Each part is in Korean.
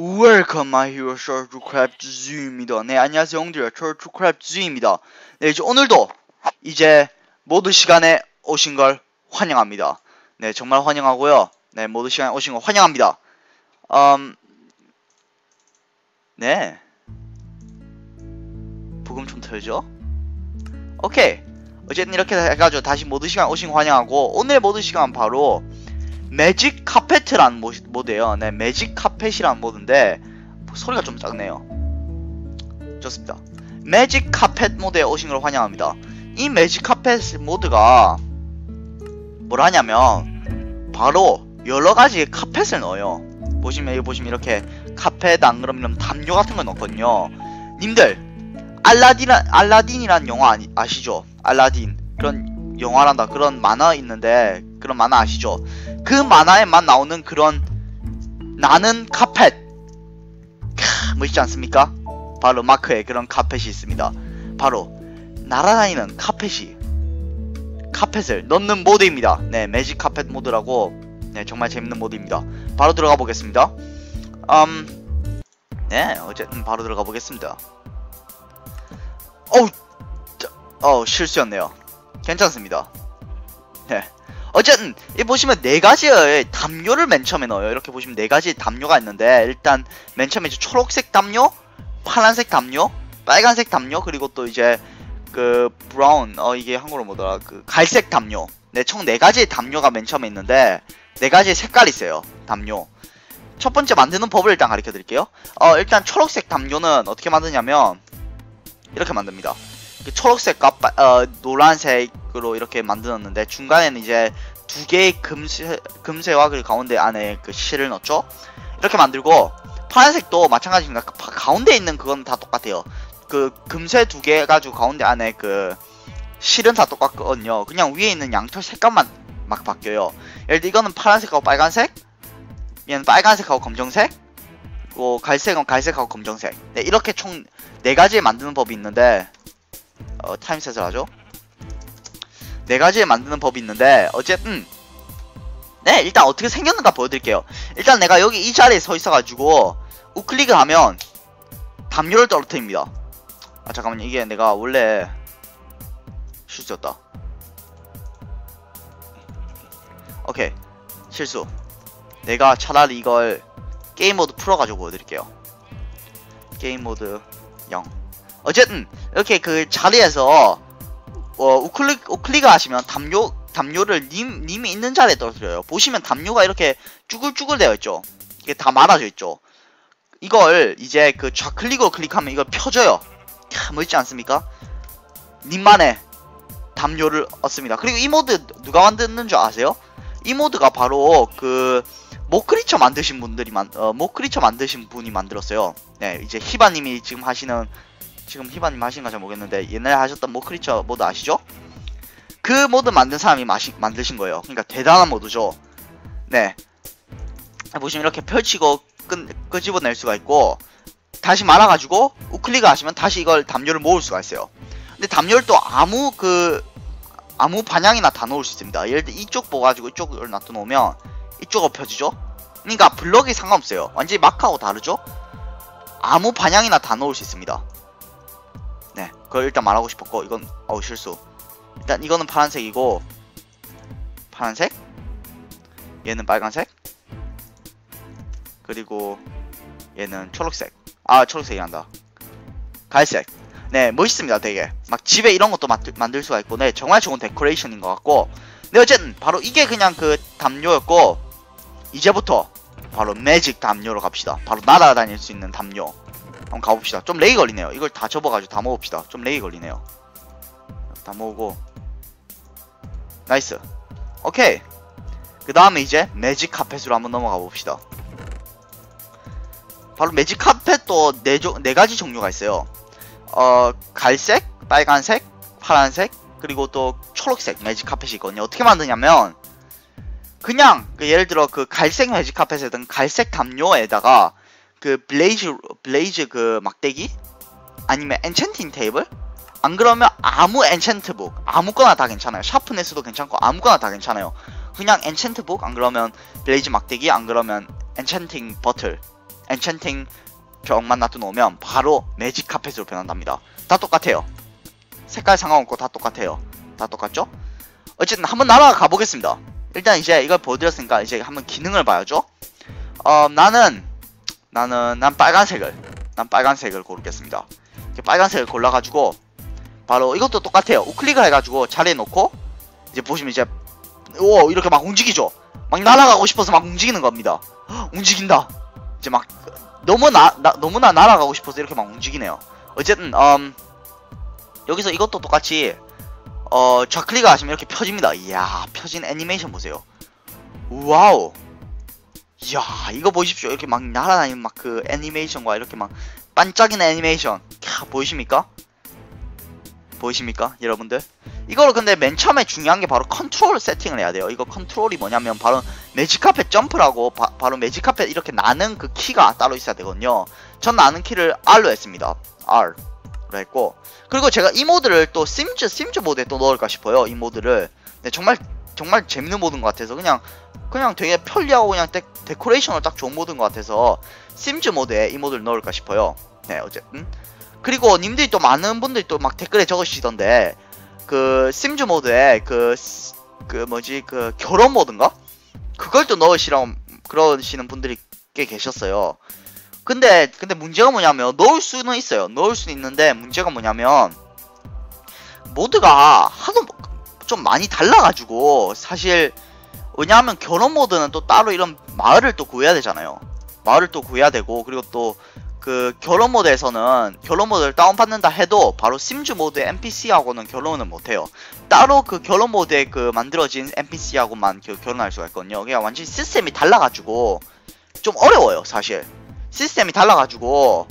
Welcome my hero Crab Z입니다. 네 안녕하세요 형들 Crab Z입니다. 네 이제 오늘도 이제 모두 시간에 오신 걸 환영합니다. 네 정말 환영하고요. 네 모두 시간에 오신 걸 환영합니다. 음, 네 부금 좀 틀죠. 오케이 어쨌든 이렇게 해가지고 다시 모두 시간 오신 거 환영하고 오늘 모두 시간 바로 매직 카 모드- 모드예요. 네, 매직 카펫이라는 모드인데 소리가 좀 작네요. 좋습니다. 매직 카펫 모드에 오신 걸 환영합니다. 이 매직 카펫 모드가 뭘 하냐면 바로 여러 가지 카펫을 넣어요. 보시면 여기 보시면 이렇게 카펫 안 그러면 담요 같은 거 넣거든요. 님들 알라딘 알라딘이란 영화 아시죠? 알라딘 그런 영화란다 그런 만화 있는데 그런 만화 아시죠? 그 만화에만 나오는 그런 나는 카펫 캬, 멋있지 않습니까? 바로 마크에 그런 카펫이 있습니다. 바로 날아다니는 카펫이 카펫을 넣는 모드입니다. 네, 매직 카펫 모드라고 네, 정말 재밌는 모드입니다. 바로 들어가 보겠습니다. 음, 네, 어쨌든 바로 들어가 보겠습니다. 어우, 저, 어우 실수였네요. 괜찮습니다. 네. 어쨌든 이 보시면 네 가지의 담요를 맨 처음에 넣어요. 이렇게 보시면 네 가지 담요가 있는데 일단 맨 처음에 이제 초록색 담요, 파란색 담요, 빨간색 담요 그리고 또 이제 그 브라운 어 이게 한국어로 뭐더라 그 갈색 담요. 네, 총네 가지의 담요가 맨 처음에 있는데 네 가지의 색깔이 있어요. 담요. 첫 번째 만드는 법을 일단 가르쳐 드릴게요. 어 일단 초록색 담요는 어떻게 만드냐면 이렇게 만듭니다. 그 초록색과 빠- 어, 노란색으로 이렇게 만들었는데 중간에는 이제 두 개의 금세, 금세와 그리고 가운데 안에 그 실을 넣죠. 이렇게 만들고 파란색도 마찬가지입니다. 그 파- 가운데 있는 그건 다 똑같아요. 그 금세 두 개 가지고 가운데 안에 그 실은 다 똑같거든요. 그냥 위에 있는 양털 색감만 막 바뀌어요. 예를 들어 이거는 파란색하고 빨간색, 얘는 빨간색하고 검정색, 그리고 갈색은 갈색하고 검정색. 네, 이렇게 총 네 가지 만드는 법이 있는데 어, 타임셋을 하죠. 네 가지 만드는 법이 있는데 어쨌든 네 일단 어떻게 생겼는가 보여드릴게요. 일단 내가 여기 이 자리에 서 있어가지고 우클릭을 하면 담요를 떨어뜨립니다. 아 잠깐만 이게 내가 원래 실수였다. 오케이 실수. 내가 차라리 이걸 게임 모드 풀어가지고 보여드릴게요. 게임 모드 0. 어쨌든 이렇게 그 자리에서 어, 우클릭 우클릭을 하시면 담요 담요를 님 님이 있는 자리에 떨어뜨려요. 보시면 담요가 이렇게 쭈글쭈글 되어 있죠. 이게 다 말아져 있죠. 이걸 이제 그 좌클릭으로 클릭하면 이걸 펴줘요. 캬, 멋있지 않습니까? 님만의 담요를 얻습니다. 그리고 이 모드 누가 만드는 줄 아세요? 이 모드가 바로 그 모크리처 만드신 분들이 만 어, 모크리처 만드신 분이 만들었어요. 네, 이제 히바님이 지금 하시는 지금 히바님 하시는가 잘 모르겠는데 옛날에 하셨던 모크리처 모드 아시죠? 그 모드 만든 사람이 마시, 만드신 거예요. 그러니까 대단한 모드죠. 네. 보시면 이렇게 펼치고 끄, 끄집어낼 수가 있고 다시 말아가지고 우클릭을 하시면 다시 이걸 담요를 모을 수가 있어요. 근데 담요를 또 아무 그 아무 방향이나 다 놓을 수 있습니다. 예를 들어 이쪽 보가지고 이쪽을 놔둬놓으면 이쪽으로 펴지죠? 그러니까 블럭이 상관없어요. 완전히 마크하고 다르죠? 아무 방향이나 다 놓을 수 있습니다. 네, 그걸 일단 말하고 싶었고 이건 어우 실수. 일단 이거는 파란색이고 파란색? 얘는 빨간색? 그리고 얘는 초록색. 아 초록색이 한다. 갈색. 네 멋있습니다 되게. 막 집에 이런 것도 만들, 만들 수가 있고 네 정말 좋은 데코레이션인 것 같고. 네 어쨌든 바로 이게 그냥 그 담요였고 이제부터 바로 매직 담요로 갑시다. 바로 날아다닐 수 있는 담요 한번 가봅시다. 좀 레이 걸리네요. 이걸 다 접어가지고 다 모읍시다. 좀 레이 걸리네요. 다 모으고. 나이스. 오케이. 그 다음에 이제 매직 카펫으로 한번 넘어가 봅시다. 바로 매직 카펫도 네, 종- 네 가지 종류가 있어요. 어 갈색 빨간색 파란색 그리고 또 초록색 매직 카펫이 있거든요. 어떻게 만드냐면 그냥 그 예를 들어 그 갈색 매직 카펫이든 갈색 담요에다가 그 블레이즈 블레이즈 그 막대기 아니면 엔챈팅 테이블 안 그러면 아무 엔챈트북 아무거나 다 괜찮아요 샤프네스도 괜찮고 아무거나 다 괜찮아요 그냥 엔챈트북 안 그러면 블레이즈 막대기 안 그러면 엔챈팅 버틀 엔챈팅 벽만 놔두놓으면 바로 매직 카펫으로 변한답니다. 다 똑같아요. 색깔 상관없고 다 똑같아요. 다 똑같죠? 어쨌든 한번 날아가 가보겠습니다. 일단 이제 이걸 보여드렸으니까 이제 한번 기능을 봐야죠. 어, 나는 나는 난 빨간색을 난 빨간색을 고르겠습니다. 빨간색을 골라가지고 바로 이것도 똑같아요. 우클릭을 해가지고 자리에 놓고 이제 보시면 이제 오 이렇게 막 움직이죠. 막 날아가고 싶어서 막 움직이는 겁니다. 헉, 움직인다. 이제 막 너무 나, 나 너무나 날아가고 싶어서 이렇게 막 움직이네요. 어쨌든 음 여기서 이것도 똑같이 어 좌클릭을 하시면 이렇게 펴집니다. 이야 펴진 애니메이션 보세요. 와우. 이야 이거 보십시오. 이렇게 막 날아다니는 막 그 애니메이션과 이렇게 막 반짝이는 애니메이션. 캬 보이십니까? 보이십니까 여러분들? 이거를 근데 맨 처음에 중요한 게 바로 컨트롤 세팅을 해야 돼요. 이거 컨트롤이 뭐냐면 바로 매직카펫 점프라고 바, 로 매직카펫 이렇게 나는 그 키가 따로 있어야 되거든요. 전 나는 키를 R로 했습니다. R로 했고 그리고 제가 이 모드를 또 심즈 심즈 모드에 또 넣을까 싶어요. 이 모드를 네, 정말 정말 재밌는 모드인 것 같아서 그냥 그냥 되게 편리하고 그냥 데, 데코레이션을 딱 좋은 모드인 것 같아서 심즈 모드에 이 모드를 넣을까 싶어요. 네 어쨌든 그리고 님들이 또 많은 분들이 또 막 댓글에 적으시던데 그 심즈 모드에 그, 스- 그 뭐지 그 결혼 모드인가? 그걸 또 넣으시라고 그러시는 분들이 꽤 계셨어요. 근데 근데 문제가 뭐냐면 넣을 수는 있어요. 넣을 수는 있는데 문제가 뭐냐면 모드가 하도 좀 많이 달라가지고 사실 왜냐하면 결혼 모드는 또 따로 이런 마을을 또 구해야 되잖아요. 마을을 또 구해야 되고 그리고 또 그 결혼 모드에서는 결혼 모드를 다운받는다 해도 바로 심즈 모드 NPC하고는 결혼을 못해요. 따로 그 결혼 모드에 그 만들어진 NPC하고만 그 결혼할 수가 있거든요. 그냥 완전히 시스템이 달라가지고 좀 어려워요, 사실. 시스템이 달라가지고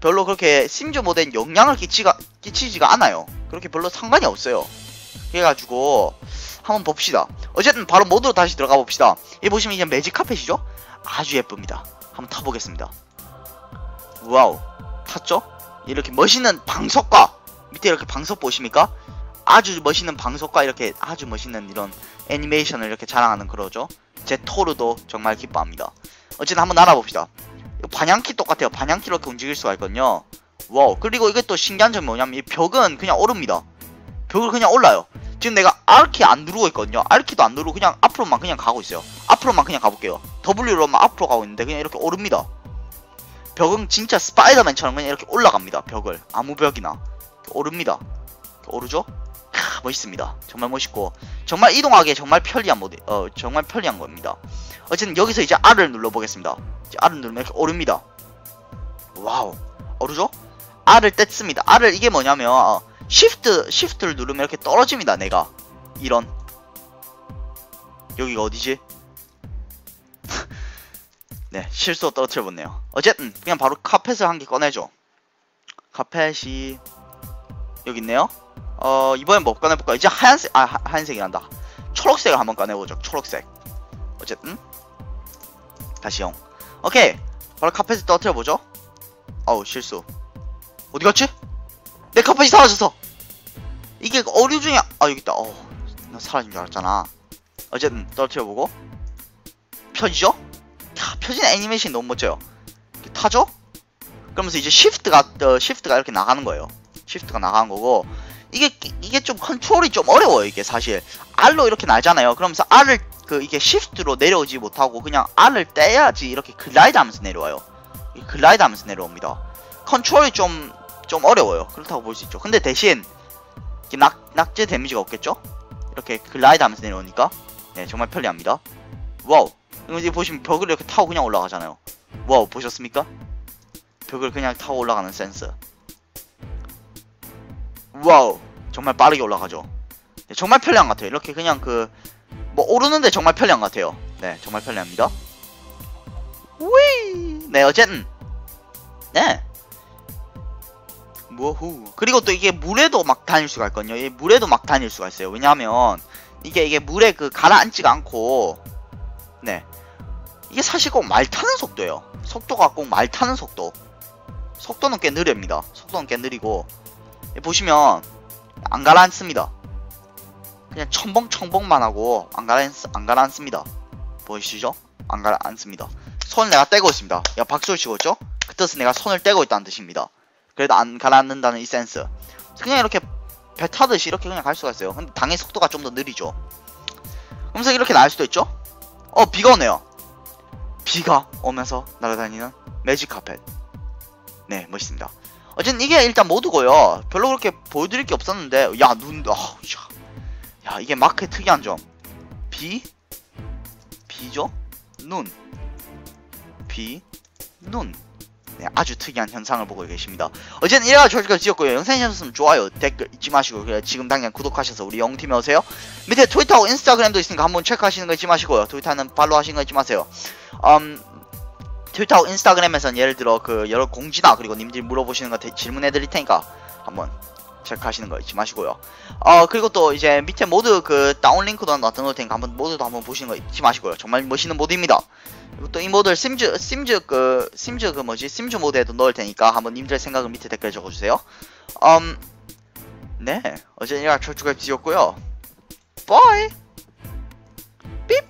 별로 그렇게 심즈 모드엔 영향을 끼치가, 끼치지가 않아요. 그렇게 별로 상관이 없어요. 그래가지고 한번 봅시다. 어쨌든 바로 모드로 다시 들어가 봅시다. 이 보시면 이제 매직 카펫이죠? 아주 예쁩니다. 한번 타보겠습니다. 와우, 탔죠? 이렇게 멋있는 방석과 밑에 이렇게 방석 보십니까? 아주 멋있는 방석과 이렇게 아주 멋있는 이런 애니메이션을 이렇게 자랑하는 그러죠. 제 토르도 정말 기뻐합니다. 어쨌든 한번 날아봅시다. 이거 반향키 똑같아요. 반향키로 이렇게 움직일 수가 있거든요. 와우. 그리고 이게 또 신기한 점이 뭐냐면 이 벽은 그냥 오릅니다. 벽을 그냥 올라요. 지금 내가 R키 안 누르고 있거든요. R키도 안 누르고 그냥 앞으로만 그냥 가고 있어요. 앞으로만 그냥 가볼게요. W로만 앞으로 가고 있는데 그냥 이렇게 오릅니다. 벽은 진짜 스파이더맨처럼 그냥 이렇게 올라갑니다. 벽을. 아무 벽이나. 오릅니다. 오르죠? 캬, 멋있습니다. 정말 멋있고 정말 이동하기에 정말 편리한 모드, 어 정말 편리한 겁니다. 어쨌든 여기서 이제 R을 눌러보겠습니다. 이제 R을 누르면 이렇게 오릅니다. 와우, 오르죠? R을 뗐습니다. R을 이게 뭐냐면 어, Shift, Shift를 누르면 이렇게 떨어집니다. 내가 이런 여기가 어디지? 네, 실수로 떨어뜨려봤네요. 어쨌든 그냥 바로 카펫을 한 개 꺼내죠. 카펫이 여기 있네요. 어 이번엔 뭐 꺼내볼까? 이제 하얀색 아 하, 하얀색이란다. 초록색을 한번 꺼내보죠. 초록색. 어쨌든 다시 영. 오케이. 바로 카펫을 떨어뜨려보죠. 어우 실수. 어디 갔지? 내 카펫이 사라졌어. 이게 어류 중에 아 여기 있다. 어우 나 사라진 줄 알았잖아. 어쨌든 떨어뜨려보고 펴지죠? 야, 펴진 애니메이션이 너무 멋져요. 타죠? 그러면서 이제 시프트가 어, 시프트가 이렇게 나가는 거예요. 시프트가 나가는 거고 이게 이게 좀 컨트롤이 좀 어려워요. 이게 사실 R로 이렇게 날잖아요. 그러면서 R을 그 이게 시프트로 내려오지 못하고 그냥 R을 떼야지 이렇게 글라이드 하면서 내려와요. 이 글라이드 하면서 내려옵니다. 컨트롤이 좀 좀 어려워요. 그렇다고 볼 수 있죠. 근데 대신 낙 낙제 데미지가 없겠죠? 이렇게 글라이드 하면서 내려오니까 네 정말 편리합니다. 와우. 이제 보시면 벽을 이렇게 타고 그냥 올라가잖아요. 와우 보셨습니까? 벽을 그냥 타고 올라가는 센스. 와우 정말 빠르게 올라가죠. 네, 정말 편리한 것 같아요. 이렇게 그냥 그 뭐 오르는데 정말 편리한 것 같아요. 네 정말 편리합니다. 위. 네 어쨌든 네. 뭐후. 그리고 또 이게 물에도 막 다닐 수가 있거든요. 이 물에도 막 다닐 수가 있어요. 왜냐하면 이게 이게 물에 그 가라앉지가 않고 네 이게 사실 꼭 말 타는 속도예요. 속도가 꼭 말 타는 속도. 속도는 꽤 느립니다. 속도는 꽤 느리고 예, 보시면 안 가라앉습니다. 그냥 첨벙첨벙만 하고 안 가라앉 안 가라앉습니다. 보이시죠? 안 가라앉습니다. 손을 내가 떼고 있습니다. 야 박수를 치고 있죠? 그 뜻은 내가 손을 떼고 있다는 뜻입니다. 그래도 안 가라앉는다는 이 센스. 그냥 이렇게 배 타듯이 이렇게 그냥 갈 수가 있어요. 근데 당연히 속도가 좀 더 느리죠. 그러면서 이렇게 날 수도 있죠? 어 비가 오네요. 비가 오면서 날아다니는 매직 카펫. 네 멋있습니다. 어쨌든 이게 일단 모드고요. 별로 그렇게 보여드릴 게 없었는데 야 눈, 아, 야, 야 이게 마크의 특이한 점. 비, 비죠? 눈, 비, 눈. 네, 아주 특이한 현상을 보고 계십니다. 어쨌든 이래가지고 저희가 지었고요. 영상이 좋았으면 좋아요, 댓글 잊지 마시고 그냥 지금 당장 구독하셔서 우리 영팀에 오세요. 밑에 트위터하고 인스타그램도 있으니까 한번 체크하시는 거 잊지 마시고요. 트위터는 팔로우 하시는 거 잊지 마세요. 음, 트위터하고 인스타그램에서는 예를 들어 그 여러 공지나 그리고 님들이 물어보시는 거 대- 질문해 드릴 테니까 한번 체크하시는 거 잊지 마시고요. 어 그리고 또 이제 밑에 모드 그 다운 링크도 놔둬놓을 테니까 한번 모드도 한번 보시는 거 잊지 마시고요. 정말 멋있는 모드입니다. 또 이 모드를 심즈 심즈 그 심즈 그 뭐지? 심즈 모드에도 넣을 테니까 한번 님들 생각을 밑에 댓글 적어주세요. 음, 네. 어제 이가 철쭉을 지었고요. 삐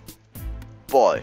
바이